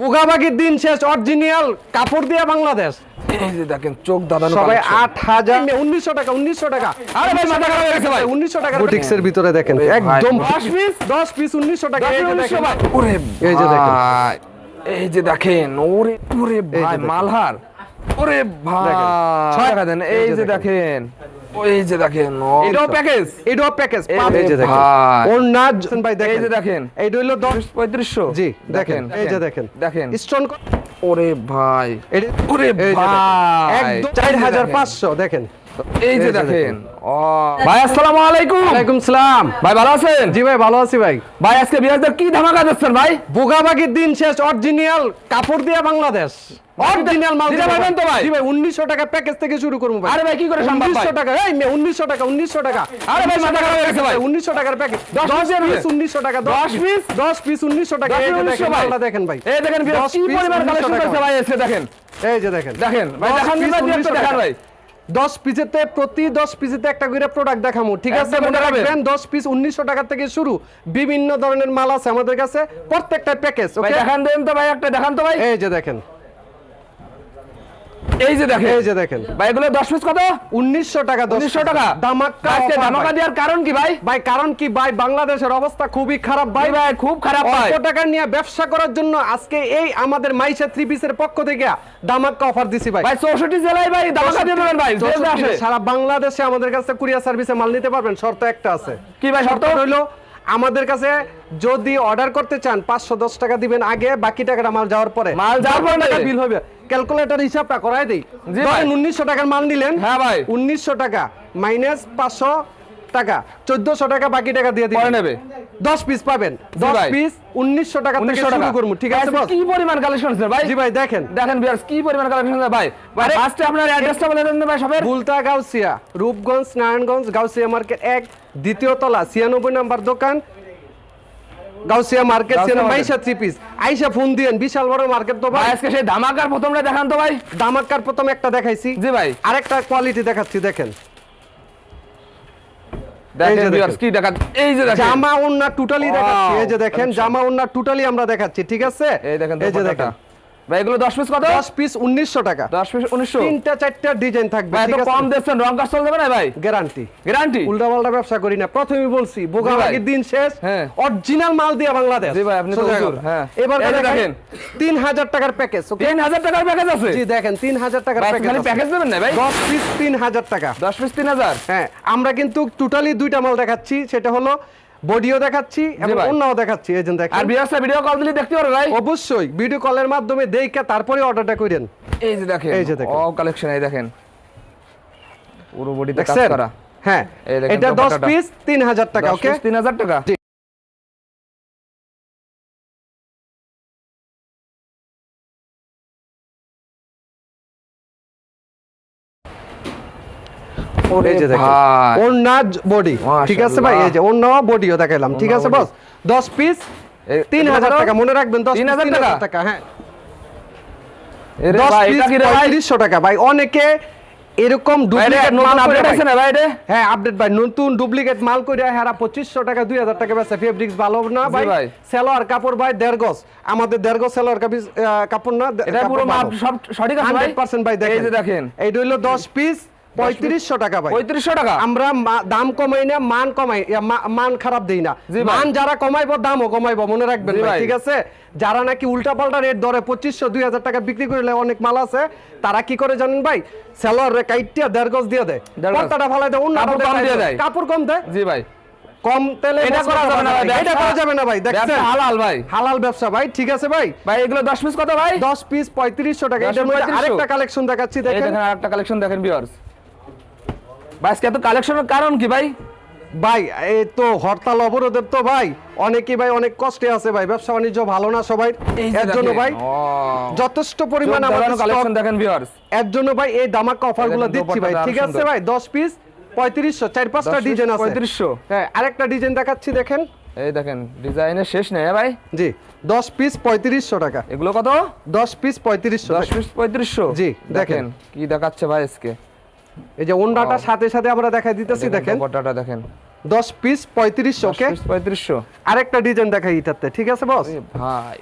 পোকাবাকির দিন শেষ অরিজিনাল কাপড় দিয়ে বাংলাদেশ। দেখেন চোখ দাদানো সবাই আট হাজার উনিশশো টাকা উনিশশো টাকা। আরে ভাই, মাথা খারাপ হয়ে ভাই। উনিশশো টাকা বুটিক্সের ভিতরে দেখেন একদম দশ পিস? দশ পিস উনিশশো টাকা। এই যে দেখেন। এই যে দেখেন। ভাই, এই যে দেখেন ওরে ওরে ভাই মালহার। ওরে ভাই। ছয় টাকা দেন। এই যে দেখেন। ওই যে দেখেন এটাও প্যাকেজ এটাও প্যাকেজ এই যে দেখেন। ভাই। ওর নাচ ভাই দেখেন। এই যে দেখেন। এইটা হইল দশ পঁয়ত্রিশশো। জি দেখেন এই যে দেখেন দেখেন। স্টোন ওরে ভাই। ওরে। ভাই। একদম চার হাজার পাঁচশো দেখেন। এই যে দেখেন। ভাই আসসালামু আলাইকুম। ওয়ালাইকুম সালাম। ভাই ভালো আছেন? জি ভাই ভালো আছি ভাই। ভাই আজকে বিরাজদার কি ধামাকা দিচ্ছেন ভাই? বোগাবাগির দিন শেষ অরিজিনাল কাপড় দিয়ে বাংলাদেশ। অরিজিনাল মাল দিয়ে পারবেন তো ভাই? জি ভাই 1900 টাকা প্যাকেজ থেকে শুরু করব ভাই। আরে ভাই, কি করে সম্ভব ভাই? 1900 টাকা এই 1900 টাকা 1900 টাকা। আরে ভাই, মাথা খারাপ হয়ে গেছে ভাই। 1900 টাকার প্যাকেজ 10 পিস পিস 1900 টাকা 10 পিস 10 পিস 1900 টাকা। এই দেখেন মালটা দেখেন ভাই। এই দেখেন কি পরিমাণ কালেকশন করেছে ভাই এসে দেখেন। এই যে দেখেন। দেখেন ভাই দেখান ভাই, দেখান ভাই। 10 পিসেতে প্রতি 10 পিসেতে একটা করে প্রোডাক্ট দেখামু ঠিক আছে? মনে রাখবেন 10 পিস 1900 টাকা থেকে শুরু। বিভিন্ন ধরনের মাল আছে আমাদের কাছে প্রত্যেকটা প্যাকেজ ওকে দেখান দেন তো ভাই একটা দেখান তো ভাই। এই যে দেখেন। এই যে দেখেন। এই যে দেখেন। ভাই এগুলো 10 পিস কত? উনিশশো টাকা 1900 টাকা? দামাক্কা আজকে দেওয়ার কারণ কি ভাই? ভাই কারণ কি ভাই? বাংলাদেশের অবস্থা খুবই খারাপ ভাই। ভাই খুব খারাপ ভাই। অল্প টাকা নিয়ে ব্যবসা করার জন্য আজকে এই আমাদের মাইশা থ্রি পিসের পক্ষ থেকে দামাক্কা অফার দিছি ভাই। ভাই 64 জেলায় ভাই দিয়ে দেবেন ভাই সারা বাংলাদেশে আমাদের কাছে কুরিয়ার সার্ভিসে মাল নিতে পারবেন শর্ত একটা আছে। কি ভাই শর্ত? হইল আমাদের কাছে যদি অর্ডার করতে চান পাঁচশো দশ টাকা দিবেন আগে বাকি টাকাটা মাল যাওয়ার পরে। মাল যাওয়ার পরে টাকা বিল হবে। ক্যালকুলেটর হিসাবটা করাই দেই। ভাই। উনিশশো টাকার মাল নিলেন হ্যাঁ ভাই। উনিশশো টাকা মাইনাস পাঁচশো টাকা চোদ্দশো টাকা বাকি টাকা দিয়ে পরে নেবে। দশ পিস পাবেন। দশ। পিস উনিশশো টাকা থেকে শুরু টাকা। করব। ঠিক আছে বস কি পরিমাণ কালেকশন ভাই? জি ভাই দেখেন। দেখেন বিয়ার্স কি পরিমাণ কালেকশন ভাই? ফার্স্টে আপনার অ্যাড্রেসটা বলে দেন ভাই সবের। বুলতা গাউসিয়া রূপগঞ্জ নারায়ণগঞ্জ গাউসিয়া মার্কেট এক দ্বিতীয় তলা ছিয়ানব্বই নাম্বার দোকান গাউসিয়া মার্কেট সিনেমা ছিয়ানব্বই মাইশা থ্রি পিস আইসা ফোন দিয়েন বিশাল বড় মার্কেট তো ভাই। আজকে সেই ধামাকার প্রথমটা দেখান তো ভাই। ধামাকার প্রথম একটা দেখাইছি। জি ভাই। আরেকটা কোয়ালিটি দেখাচ্ছি দেখেন। জামা ওন্না টোটালি দেখাচ্ছি। এই যে দেখেন জামা ওন্না টোটালি আমরা দেখাচ্ছি ঠিক আছে? এই দেখেন এই যে। দেখেন। ভাই এগুলো 10 পিস কত? 10 পিস 1900 টাকা। 10 পিস 1900 তিনটা চারটা ডিজাইন থাকবে ঠিক আছে? কম দিচ্ছেন রং কাজ চলবে না ভাই? গ্যারান্টি গ্যারান্টি উল্টা ব্যবসা করি না। প্রথমে বলছি বোকাবাগির দিন শেষ। হ্যাঁ। অরিজিনাল মাল দিয়ে বাংলাদেশ। জি ভাই, আপনি তো সোজা হুজুর, কথা। হ্যাঁ। এবার দেখেন টাকার প্যাকেজ ওকে 3000 টাকার প্যাকেজ আছে? জি দেখেন তিন হাজার টাকার ভাই, প্যাকেজ খালি প্যাকেজ দেবেন না ভাই? দশ পিস তিন হাজার টাকা। 10 পিস 3000 হ্যাঁ আমরা কিন্তু টোটালি দুইটা মাল দেখাচ্ছি। সেটা হলো বডিও দেখাচ্ছি এবং অন্যও দেখাচ্ছি। এই যে আর দেখেন ভিউয়ার্সরা ভিডিও কল দিলে দেখতে পারবে ভাই অবশ্যই ভিডিও কলের মাধ্যমে দেখে তারপরে অর্ডারটা করেন এই যে দেখেন এই যে দেখেন। ও কালেকশন এই দেখেন। পুরো বডিতে কাজ করা। হ্যাঁ এটা দশ দোপাট্টাটা। পিস তিন হাজার টাকা ওকে পিস 3000 টাকা? এই যে দেখেন। ওন্না বডি ঠিক আছে ভাই এই যে ওন্না বডিও দেখাইলাম। ঠিক আছে বস? 10 পিস 3000 টাকা মনে রাখবেন 10 3000 টাকা? 3000 টাকা? হ্যাঁ। 10 ভাই, পিস এটা কি রে ভাই? 3500 টাকা। ভাই অনেকে এরকম ডুপ্লিকেট মাল। আছে না ভাই হ্যাঁ আপডেট ভাই নতুন ডুপ্লিকেট মাল করে হারা 2500 টাকা 2000 টাকা বেচে ফেব্রিক্স ভালো না ভাই। সেলোয়ার কাপড় ভাই দেড় গজ। আমাদের দেড় গজ সেলোয়ার কাপড় না দে- এটা পুরো মাপ সব সঠিক আছে ভাই? 100% ভাই দেখেন এই যে দেখেন। এইটা হইল 10 পিস 3500 টাকা ভাই। 3500 টাকা? আমরা দাম কমাই না মান কমাই মান খারাপ দেই না। মান যারা কমাইবো দামও কমাইবো মনে রাখবেন। ঠিক আছে? যারা নাকি উল্টা পাল্টা রেট ধরে পঁচিশশো দুই হাজার টাকা বিক্রি করলে অনেক মাল আছে তারা কি করে জানেন ভাই? সেলর কাইটিয়া দেড় গজ দিয়ে দেয়। পর্দাটা ফালাই দেয় অন্য কাপড় কম দেয়। জি ভাই। কম তেলে এটা করা যাবে না ভাই। এটা করা যাবে না ভাই দেখছেন? হালাল ভাই। হালাল ব্যবসা ভাই ঠিক আছে ভাই। ভাই এগুলো 10 পিস কত ভাই? দশ পিস পঁয়ত্রিশশো টাকা। 10 এটার মধ্যে আরেকটা কালেকশন দেখাচ্ছি দেখেন। দেখেন আরেকটা কালেকশন দেখেন ভিউয়ার্স ভাই আজকে এত কালেকশনের কারণ কি ভাই? ভাই এই তো হরতাল অবরোধের তো ভাই অনেকেই ভাই অনেক কষ্টে আছে ভাই ব্যবসা বাণিজ্য ভালো না সবাই। এর জন্য ভাই যথেষ্ট পরিমাণ আমাদের কালেকশন দেখেন ভিউয়ার্স এর জন্য ভাই এই দামাক্কা অফারগুলো দিচ্ছি ভাই ঠিক আছে ভাই? দশ পিস পঁয়ত্রিশশো চার পাঁচটা ডিজাইন আছে। 3500 হ্যাঁ আরেকটা ডিজাইন দেখাচ্ছি দেখেন। এই দেখেন ডিজাইনের শেষ নেই হ্যাঁ ভাই? জি দশ পিস পঁয়ত্রিশশো টাকা। এগুলো কত? দশ পিস পঁয়ত্রিশশো। 10 পিস 3500 জি, দেখেন। দেখেন। কি দেখাচ্ছে ভাই আজকে। এই যে ওন্ডাটা সাথে সাথে আমরা দেখাই দিতেছি দেখেন দোপাট্টাটা দেখেন। দশ পিস পঁয়ত্রিশশো 10 ওকে 3500 আরেকটা ডিজাইন দেখাই এটাতে ঠিক আছে বস ভাই।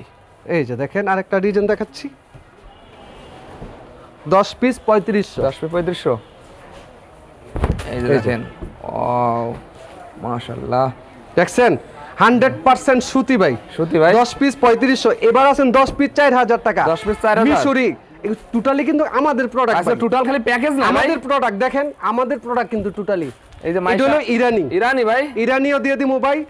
এই যে দেখেন আরেকটা ডিজাইন দেখাচ্ছি। দশ পিস পঁয়ত্রিশশো। দশ পে পঁয়ত্রিশশো। এই যে। দেখেন। ও মাশাল্লাহ দেখছেন? হান্ড্রেড পার্সেন্ট সুতি ভাই। সত্যি ভাই। দশ পিস পঁয়ত্রিশশো। এবার আছেন দশ পিস চার হাজার টাকা। 10 piece 4,000 মিশরি। টোটালি কিন্তু আমাদের প্রোডাক্ট আচ্ছা টোটাল খালি প্যাকেজ না আমাদের প্রোডাক্ট দেখেন আমাদের প্রোডাক্ট কিন্তু টোটালি এই যে এটা হলো ইরানি। ইরানি ভাই? ইরানিও দিয়ে দিমু ভাই।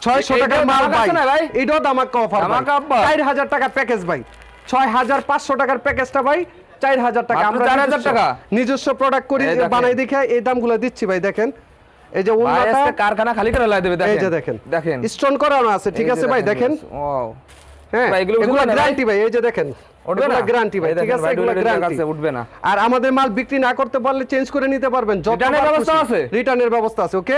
ছয়শো এ- টাকার এটাও মাল ভাই? এটাও দামাকা অফার offer? চার হাজার টাকা প্যাকেজ ভাই। ছয় হাজার পাঁচশো টাকার প্যাকেজটা ভাই। চার হাজার টাকা আমরা 4,000 নিজস্ব- টাকা? নিজস্ব প্রোডাক্ট করি বানাই দেখে এই দামগুলো দিচ্ছি ভাই দেখেন। এই যে উন্নতা কারখানা খালি করে লাই দেবে দেখেন এই যে দেখেন। দেখেন। স্টোন করানো আছে ঠিক আছে ভাই দেখেন ও হ্যাঁ এগুলো? গ্যারান্টি ভাই? এই যে দেখেন গ্যারান্টি ভাই ঠিক আছে? এগুলো গ্যারান্টি উঠবে না। আর আমাদের মাল বিক্রি না করতে পারলে চেঞ্জ করে নিতে পারবেন। এর ব্যবস্থা আছে? রিটার্নের ব্যবস্থা আছে ওকে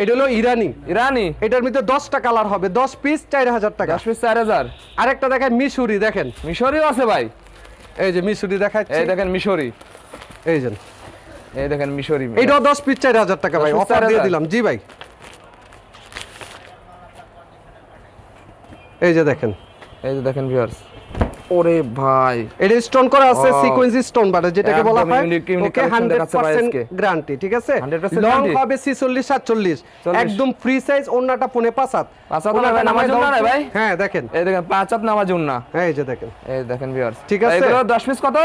এটা হলো ইরানি। ইরানি? এটার ভিতরে দশটা কালার হবে দশ পিস চার হাজার টাকা। দশ পিস চার হাজার? আরেকটা দেখায় মিশুরি দেখেন। মিশরিও আছে ভাই। এই যে মিশুরি দেখাচ্ছি। এই দেখেন মিশরি। এই যে। এই দেখেন মিশরি। এইটাও দশ পিস চার হাজার টাকা ভাই অফার দিয়ে দিলাম। জি ভাই। এই যে দেখেন। এই যে দেখেন ভিউয়ার্স ওরে ভাই। এটা স্টোন করা আছে. সিকোয়েন্সি স্টোন বাটা যেটাকে বলা হয়। ওকে collection দেখাচ্ছে ভাই 100% গ্যারান্টি ঠিক আছে? লং হবে 46 47 একদম ফ্রি সাইজ ওন্নাটা পুনে পাঁচাত পাঁচ হাত না নামাজ উন্না না ভাই? হ্যাঁ দেখেন। এই দেখেন পাঁচ হাত নামাজ না এই যে দেখেন। এই দেখেন ভিউয়ার্স ঠিক আছে? এগুলো 10 পিস কত?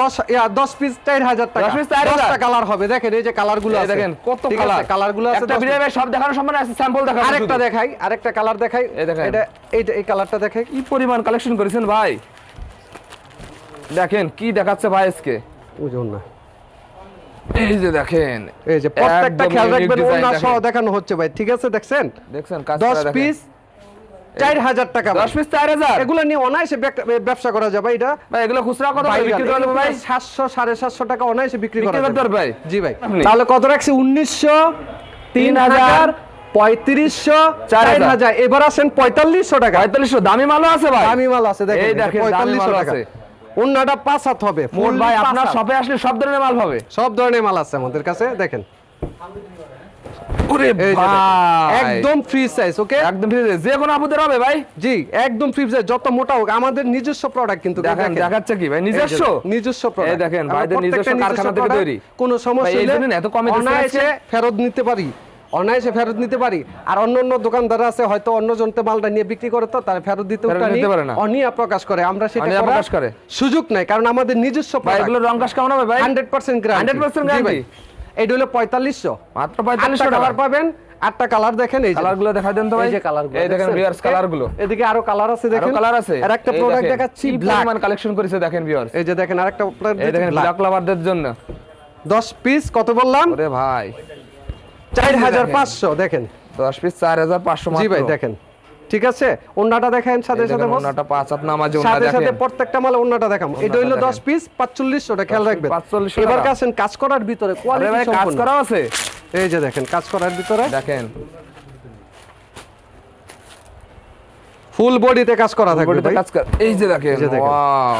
10 ইয়া 10 পিস 4000 টাকা। 10 piece 4,000 10টা কালার হবে দেখেন এই যে কালারগুলো আছে। দেখেন কত কালার কালারগুলো আছে একটা ভিডিও ভাই সব দেখানোর সম্মান আছে স্যাম্পল দেখাবো আরেকটা দেখাই আরেকটা কালার দেখাই। এই দেখেন। এটা এই কালারটা দেখাই। কি পরিমাণ কালেকশন করেছেন ভাই? দেখেন কি দেখাচ্ছে ভাই আজকে? বুঝুন না। এই যে দেখেন এই যে প্রত্যেকটা খেয়াল রাখবেন design ওন্না সহ দেখানো হচ্ছে ভাই ঠিক আছে দেখছেন? দেখছেন কাজ 10 পিস 4000 টাকা 10 পিস 4000 এগুলো নিয়ে অনায়াসে ব্যবসা করা যাবে এটা। ভাই এগুলো খুচরা কত ভাই বিক্রি করে দেবো ভাই? সাতশো সাড়ে সাতশো টাকা অনায়াসে বিক্রি করা করতে যাবে। ভাই? জি ভাই। তাহলে কত রাখছে? উনিশশো তিন হাজার পঁয়ত্রিশশো চার হাজার। এবার আসেন পঁয়তাল্লিশশো টাকা। 4500 দামি মালও আছে ভাই। দামি মাল আছে দেখেন পঁয়তাল্লিশশো টাকা। অন্যটা পাঁচ হাত হবে। মোট ভাই আপনার। শপে আসলে সব ধরনের মাল পাবে সব ধরনের মাল আছে আমাদের কাছে দেখেন। যে একদম ফ্রি সাইজ ওকে একদম ঠিক আছে যে কোনো আপুদের হবে ভাই। জি একদম ফ্রি সাইজ যত মোটা হোক আমাদের নিজস্ব প্রোডাক্ট কিন্তু দেখেন দেখাচ্ছে কি ভাই? নিজস্ব? নিজস্ব প্রোডাক্ট দেখেন, ভাইদের নিজস্ব কারখানা থেকে তৈরি। কোনো সমস্যা ভাই, এই না এত কমে ফেরত নিতে পারি। অনায়াসে ফেরত নিতে পারি। আর অন্য অন্য দোকানদার আছে হয়তো অন্য জনতে মালটা নিয়ে বিক্রি করে তো তারা ফেরত দিতে পারে না। অনিয়া প্রকাশ করে আমরা সেটা প্রকাশ করে। সুযোগ নাই কারণ আমাদের নিজস্ব ভাই এগুলো রং কাজ কেমন হবে ভাই? Hundred percent guarantee 100% guarantee? এটা হলো পঁয়তাল্লিশশো। মাত্র আটটা পঁয়তাল্লিশশো কালার টাকা পাবেন আটটা কালার দেখেন এই যে। কালারগুলো দেখা দেন তো ভাই। এই যে কালার এই দেখেন ভিউয়ার্স কালারগুলো এদিকে আরও কালার আছে দেখেন। আরও কালার আছে। আর একটা প্রোডাক্ট দেখাচ্ছি ব্ল্যাক পরিমাণ কালেকশন করেছে দেখেন ভিউয়ার্স এই যে দেখেন আরেকটা প্রোডাক্ট এই দেখেন ব্ল্যাক লাভারদের জন্য। 10 পিস কত বললাম? ওরে ভাই। চার দেখেন। 10 পিস 4500 জি ভাই দেখেন। ঠিক আছে? অন্যটা দেখেন সাথে সাথে দেখেন পাঁচ হাত নামাজ ওনা সাথে সাথে প্রত্যেকটা মালে অন্যটা দেখাম। এটা হইল দেখেন। পিস পাঁচচল্লিশশো টাকা খেয়াল রাখবেন। 45 এবার কাছেন কাজ করার ভিতরে কোয়ালিটি কাজ করা আছে। এই যে দেখেন কাজ করার ভিতরে। দেখেন। ফুল বডিতে কাজ করা থাকবে কাজ কর এই যে দেখেন। ওয়াও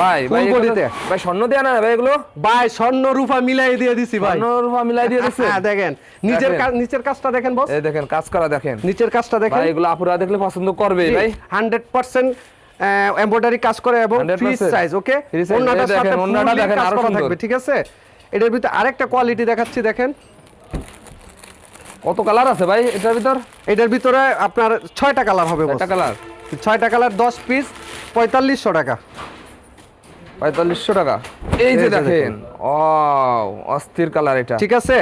ভাই ভাই Full ভাই স্বর্ণ দেয়া না ভাই এগুলো? ভাই স্বর্ণ রূপা মিলাই দিয়ে দিছি ভাই। স্বর্ণ রূপা মিলাই দিয়ে দিচ্ছে হ্যাঁ দেখেন। নিচের নিচের কাজটা দেখেন বস এই দেখেন কাজ করা দেখেন। নিচের কাজটা দেখেন। ভাই এগুলো আপুরা দেখলে পছন্দ করবে ভাই। হান্ড্রেড পার্সেন্ট এমব্রয়ডারি কাজ করে এবং free size okay Free size, অন্যটার এই দেখেন, সাথে ওড়নাটা দেখেন, আরও থাকবে ঠিক আছে? এটার ভিতরে আরেকটা কোয়ালিটি দেখাচ্ছি দেখেন। কত কালার আছে ভাই এটার ভিতর? এটার ভিতরে আপনার ছয়টা কালার হবে কালার। ছয়টা কালার দশ পিস পঁয়তাল্লিশশো টাকা। পঁয়তাল্লিশশো টাকা। এই যে দেখেন। ও অস্থির কালার এটা। ঠিক আছে?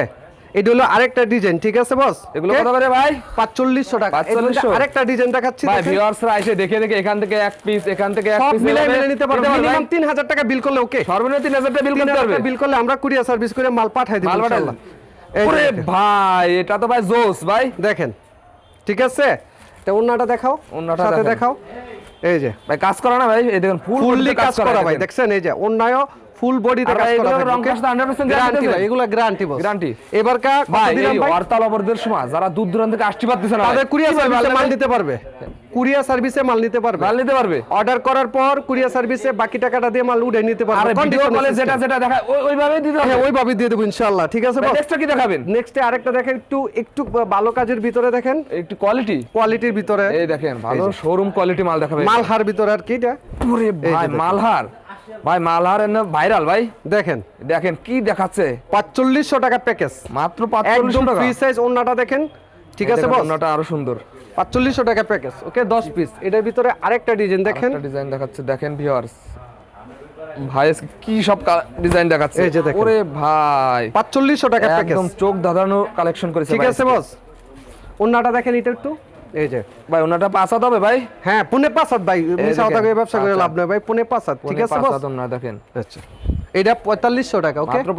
এটা হলো আরেকটা ডিজাইন ঠিক আছে বস? এগুলো কত করে ভাই? পাঁচচল্লিশশো টাকা। 4500 আরেকটা ডিজাইন দেখাচ্ছি ভাই ভিউয়ার্সরা এসে দেখে দেখে এখান থেকে এক পিস এখান থেকে এক পিস মিলাই মিলে নিতে পারবে মিনিমাম তিন হাজার টাকা বিল করলে ওকে সর্বনিম্ন তিন হাজার টাকা বিল করতে পারবে। বিল করলে আমরা কুরিয়ার সার্ভিস করে মাল পাঠাই পাঠাই ইনশাআল্লাহ। ওরে ভাই এটা তো ভাই জোস ভাই। দেখেন ঠিক আছে? তা ওন্নাটা দেখাও ওড়নাটা সাথে দেখাও। এই যে ভাই কাজ করা না ভাই এই দেখুন ফুল ফুললি কাজ করা ভাই দেখছেন এই যে অন্যায় ফুল বডিতে কাজ করা এগুলোর রং কাজ 100% গ্যারান্টি ভাই এগুলো গ্যারান্টি বস গ্যারান্টি এবার কা ভাই হরতাল অবরোধের সময় যারা দূর দূরান্ত থেকে আসতে পারতেছে না তাদের কুরিয়ার সার্ভিসে মাল দিতে পারবে? কুরিয়ার সার্ভিসে মাল নিতে পারবে। মাল নিতে পারবে। অর্ডার করার পর কুরিয়ার সার্ভিসে বাকি টাকাটা দিয়ে মাল উঠে নিতে আর পারবে ভিডিও কলে যেটা যেটা দেখায় ওই- ওইভাবেই দিতে হবে হ্যাঁ ওইভাবে দিয়ে দেবো ইনশাল্লাহ ঠিক আছে নেক্সটটা কি দেখাবেন? নেক্সটে আরেকটা দেখেন একটু একটু ভালো কাজের ভিতরে দেখেন। একটু কোয়ালিটি কোয়ালিটির ভিতরে। এই দেখেন ভালো শোরুম কোয়ালিটি মাল দেখাবেন মালহার ভিতরে আর কি এটা? ওরে ভাই মালহার। ভাই মালহার ভাইরাল ভাই। দেখেন। দেখেন কি দেখাচ্ছে। পাঁচচল্লিশশো টাকা প্যাকেজ মাত্র পাঁচচল্লিশ একদম টাকা। ফ্রি সাইজ ওন্নাটা দেখেন। ঠিক আছে বস আরও সুন্দর। পাঁচচল্লিশশো টাকা প্যাকেজ ওকে দশ পিস এটার ভিতরে আরেকটা ডিজাইন দেখেন। ডিজাইন দেখাচ্ছে। দেখেন ভিউয়ার্স ভাই কি সব ডিজাইন দেখাচ্ছে? এই যে দেখেন। ওরে ভাই। পাঁচচল্লিশশো টাকা প্যাকেজ একদম চোখ ধাঁধানো কালেকশন করেছে ঠিক আছে বস ওন্নাটা দেখেন এটা একটু। এই যে। ভাই ওনাটা পাঁচ হবে ভাই? হ্যাঁ পুনে পাঁচ হাত ভাই ব্যবসা করে লাভ নেই ভাই। পুনে পাঁচাত ঠিক আছে বস ওনার দেখেন। আচ্ছা। এটা পঁয়তাল্লিশশো টাকা ওকে মাত্র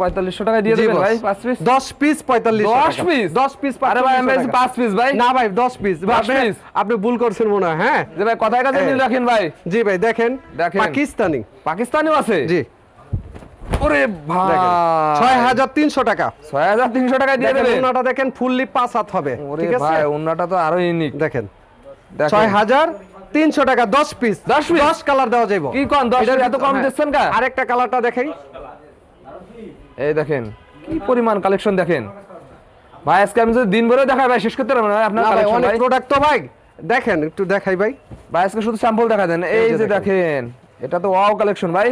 টাকা দিয়ে দেবেন ভাই পাঁচ পিস দশ পিস পঁয়তাল্লিশ দশ piece? দশ পিস আরে ভাই আমি ভাবছি পাঁচ পিস ভাই। না ভাই দশ পিস দশ piece? আপনি ভুল করছেন মনে হয় হ্যাঁ? যে ভাই কথায় কাছে। মিল রাখেন ভাই। জি ভাই দেখেন দেখেন। পাকিস্তানি। পাকিস্তানিও আছে? জি। ওরে ভাই। দেখেন টাকা। টাকা দিয়ে দেবেন? ফুললি পাঁচ হাত হবে। ঠিক আছে? ভাই তো আরও ইউনিক দেখেন দেখেন। ছয় হাজার তিনশো টাকা দশ পিস 10 পিস দশ কালার দেওয়া যাবে কি কোন দশ এত কম হ্যাঁ। দিচ্ছেন কা? আরেকটা কালারটা দেখাই। এই দেখেন কি পরিমাণ কালেকশন দেখেন। ভাই আজকে আমি যদি দিন ভরে দেখাই ভাই শেষ করতে পারব না। আপনার কালেকশন অনেক প্রোডাক্ট তো ভাই। দেখেন একটু দেখাই ভাই। ভাই আজকে শুধু স্যাম্পল দেখা দেন। এই যে যে দেখেন। এটা তো ওয়াও কালেকশন ভাই।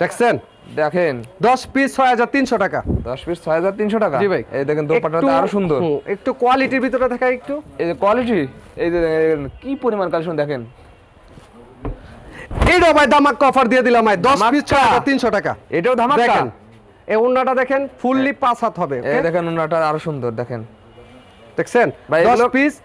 দেখছেন? দেখেন। দশ পিস ছয় হাজার তিনশো টাকা। দশ পিস ছয় হাজার তিনশো টাকা। জি ভাই। এই দেখেন দোপাট্টাটা আরও সুন্দর। একটু কোয়ালিটির ভিতরে দেখাই একটু। এই যে কোয়ালিটি এই যে দেখেন, কি পরিমাণ কালেকশন দেখেন। এইটাও ভাই দামাক অফার দিয়ে দিলাম ভাই। দশ পিস ধামাক্কা। ছয় হাজার তিনশো টাকা। এটাও ধামাকা দেখেন এই ওন্নাটা দেখেন ফুললি পাঁচ হাত হবে এই দেখেন ওনাটা আরও সুন্দর দেখেন। দেখছেন? ভাই, দশ এগুলো- পিস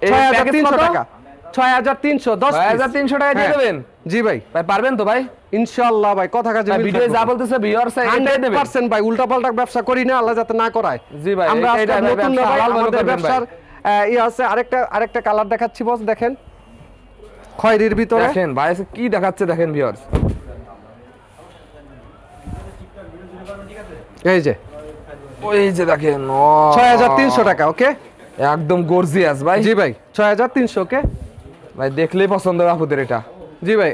এই ছয় হাজার package তিনশো কত? টাকা। ছয় হাজার তিনশো দশ হাজার তিনশো টাকা দিয়ে হ্যাঁ। দেবেন? জি ভাই। ভাই পারবেন তো ভাই? ইনশাআল্লাহ ভাই কথা কাজে ভিডিও যা বলতেছে ভিউয়ার্স এটাই হান্ড্রেড দেবেন ভাই উল্টা পাল্টা ব্যবসা করি না আল্লাহ যাতে না করায়। জি ভাই, আমরা এটা- আজকে এটা ভাই নতুন না ভাই, আমাদের ব্যবসার আহ, আছে আরেকটা আরেকটা কালার দেখাচ্ছি বস দেখেন। খয়েরির ভিতরে। দেখেন ভাই কি দেখাচ্ছে দেখেন ভিউয়ার্স এই যে। ওই যে দেখেন ও ছয় হাজার তিনশো টাকা ওকে একদম গর্জিয়াস ভাই। জি ভাই ছয় হাজার তিনশো ওকে ভাই দেখলেই পছন্দ হবে আপুদের এটা। জি ভাই।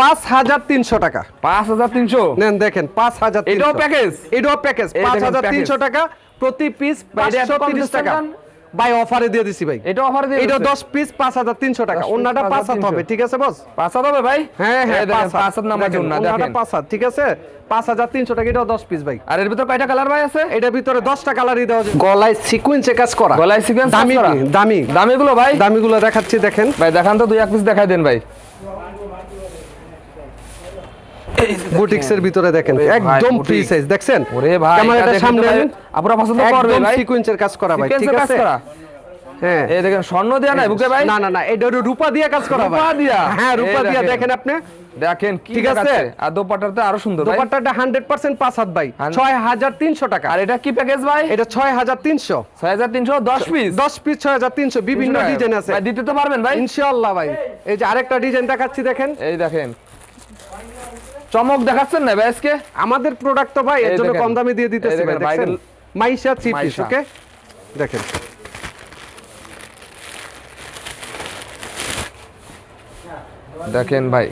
পাঁচ হাজার তিনশো টাকা। পাঁচ হাজার তিনশো? নেন দেখেন পাঁচ হাজার এটাও প্যাকেজ এটাও প্যাকেজ পাঁচ হাজার তিনশো। টাকা প্রতি পিস পাঁচশো তিরিশ টাকা? ভাই অফারে দিয়ে দিছি ভাই। এটা অফার দিয়ে এটা দিচ্ছে। দশ পিস পাঁচ হাজার তিনশো টাকা। 10 piece অন্যটা পাঁচ হবে ঠিক আছে বস পাঁচ হাজার হবে ভাই? হ্যাঁ হ্যাঁ এই দেখেন, পাঁচ পাঁচ হাত দেখেন, জন্য দেখেন। পাঁচ ঠিক আছে? পাঁচ হাজার তিনশো টাকা এটাও দশ পিস ভাই। আর এর ভিতর কয়টা কালার ভাই আছে? এটার ভিতরে দশটা কালারই দেওয়া যায় গলায় সিকুয়েন্সে কাজ করা। গলায় সিকোয়েন্স দামি দামি। দামিগুলো ভাই? দামিগুলো দেখাচ্ছি দেখেন। ভাই দেখান তো দুই এক পিস দেখাই দেন ভাই। বুটিক্স এর ভিতরে দেখেন একদম ফ্রি সাইজ দেখছেন? ওরে ভাই ক্যামেরাটা সামনে আনেন। আপুরা পছন্দ করবে ভাই। সিকুয়েন্সের কাজ করা ভাই ঠিক আছে? হ্যাঁ। এই দেখেন স্বর্ণ দেয়া বুকে ভাই? না না না এটা রূপা দিয়ে কাজ করা রূপা দিয়া? হ্যাঁ রূপা দিয়া দেখেন। আপনি? দেখেন কি ঠিক আছে? আর দোপাট্টাটা আরও সুন্দর ভাই। দোপাট্টাটা হান্ড্রেড পার্সেন্ট পাঁচ হাত ভাই হান- ছয় হাজার তিনশো টাকা। আর এটা কি প্যাকেজ ভাই? এটা ছয় হাজার তিনশো। ছয় হাজার তিনশো দশ পিস দশ পিস ছয় হাজার তিনশো বিভিন্ন ডিজাইন আছে। দিতে তো পারবেন ভাই। ইনশাআল্লাহ ভাই। এই যে আরেকটা ডিজাইন দেখাচ্ছি দেখেন। এই দেখেন চমক দেখাচ্ছেন না ভাই আজকে? আমাদের প্রোডাক্ট তো ভাই এর জন্য কম দামে দিয়ে দিতেছি ভাই দেখেন, মাইশা থ্রি পিস ওকে দেখেন। দেখেন ভাই।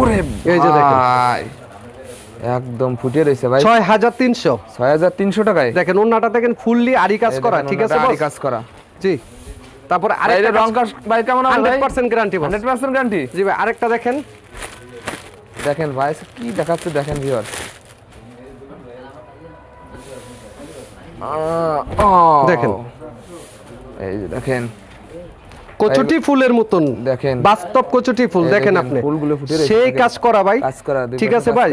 ওরে এই যে দেখেন। একদম ফুটে রয়েছে ভাই। ছয় হাজার তিনশো। ছয় হাজার তিনশো টাকায়। দেখেন ওনাটা দেখেন ফুললি আরি কাজ করা ঠিক আছে আরি কাজ করা। জি। তারপর আরেকটা রং কাজ ভাই কেমন হবে হান্ড্রেড ভাই percent guarantee hundred percent guarantee জি ভাই আরেকটা দেখেন। দেখেন ভাই কি দেখাচ্ছে দেখেন ভিউয়ার দেখেন। এই যে দেখেন। কচুটি ফুলের মতন। দেখেন। বাস্তব কচুটি ফুল দেখেন আপনি। ফুলগুলো ফুটে সেই কাজ করা ভাই। কাজ করা, ঠিক আছে ভাই।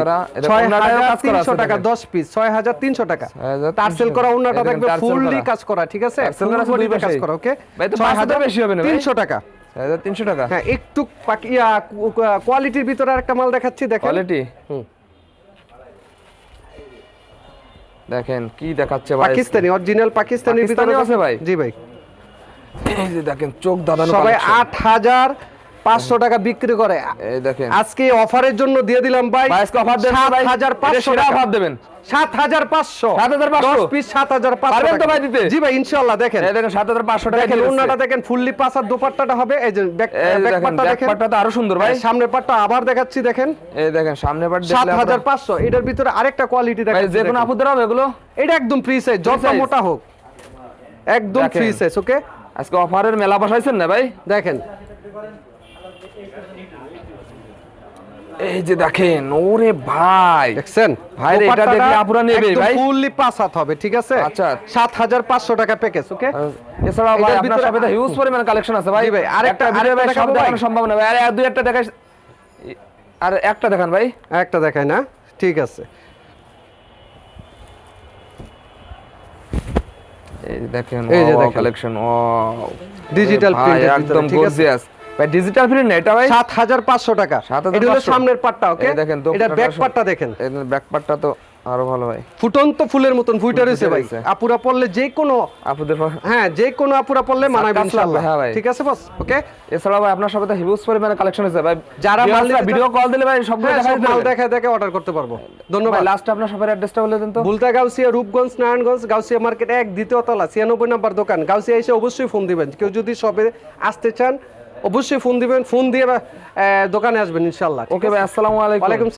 টাকা দেখেন। দশ পিস ছয় হাজার তিনশো টাকা। 6,300 টার্সেল করা এই দেখবে ফুললি কাজ করা ঠিক আছে? কাজ করা ওকে বেশি হবে না ভাই? তিনশো টাকা। ছয় হাজার তিনশো টাকা হ্যাঁ একটু ইয়া কোয়ালিটির ভিতরে আরেকটা মাল দেখাচ্ছি দেখেন কোয়ালিটি হুম। দেখেন কি দেখাচ্ছে ভাই পাকিস্তানি অরিজিনাল পাকিস্তানি ভিতরে আছে ভাই? জি ভাই এই যে দেখেন চোখ দাদানো সবাই collection। আট হাজার পাঁচশো টাকা বিক্রি করে। এই দেখেন। আজকে অফারের জন্য দিয়ে দিলাম ভাই। আজকে অফার হাজার পাঁচশো টাকা। অফার দেবেন। সাত হাজার পাঁচশো। 7,500 পিস সাত হাজার পারবেন তো ভাই দিতে? জি ভাই ইনশাল্লাহ দেখেন। এই দেখেন টাকা ফুললি পাঁচ আর দোপাট্টাটা হবে। এই যে ব্যাক এই দেখেন পাটটা ব্যাক দেখেন। পার্টটা তো আরও সুন্দর ভাই। সামনের পাটটা আবার দেখাচ্ছি দেখেন। এই সামনে দেখলে এটার ভিতরে আরেকটা কোয়ালিটি যে কোনো। আপুদের হবে এগুলো? এটা একদম ফ্রি সাইজ যত? মোটা হোক। একদম দেখেন। ফ্রি সাইজ ওকে আজকে অফারের মেলা বসাইছেন না ভাই? দেখেন। এই যে দেখেন ওরে ভাই। দেখছেন? ভাই এটা দেখলে আপুরা নেবে, ভাই। ফুললি পাঁচ হাত হবে ঠিক আছে? আচ্ছা। সাত হাজার পাঁচশো টাকা প্যাকেজ ওকে এছাড়া ভাই আপনার সাথে হিউজ পরিমাণ কালেকশন আছে ভাই। ভাই, আরেকটা- ভিডিও ভাই। সব দেখানো সম্ভব না ভাই আরে দুই একটা দেখাই আর একটা দেখান ভাই। একটা দেখাই না ঠিক আছে। এই দেখেন এই যে কালেকশন ও এর ভিতরে, একদম গর্জিয়াস ভাই ডিজিটাল না এটা ভাই? সাত হাজার পাঁচশো টাকা। এটা হলো সামনের পাটটা ওকে দেখেন এটা ব্যাক পাটটা দেখেন। ব্যাক পার্টটা তো আরও ভালো ভাই ফুটন্ত ফুলের মতন ফুইটা রয়েছে ভাই। আপুরা পড়লে যে কোনো আপুদের হ্যাঁ যে কোনো আপুরা পড়লে মানাবে ইনশাআল্লাহ। হ্যাঁ ভাই। ঠিক আছে বস ওকে এছাড়া ভাই আপনার সাথে হিউজ পরিমাণে কালেকশন আছে ভাই। যারা মাল ভিডিও কল দিলে ভাই সবগুলো হ্যাঁ, সব মাল দিতে দেখে দেখে অর্ডার করতে পারব। ধন্যবাদ। লাস্ট আপনার সবার অ্যাড্রেসটা বলে দেন তো। বুলতা গাউসিয়া রূপগঞ্জ নারায়ণগঞ্জ গাউসিয়া মার্কেট এক দ্বিতীয় তলা ছিয়ানব্বই নম্বর দোকান। গাউসিয়া এসে অবশ্যই ফোন দিবেন। কেউ যদি সবে আসতে চান অবশ্যই ফোন দিবেন ফোন দিয়ে আহ, দোকানে আসবেন ইনশাল্লাহ ওকে ভাই আসসালামু আলাইকুম। ওয়ালাইকুম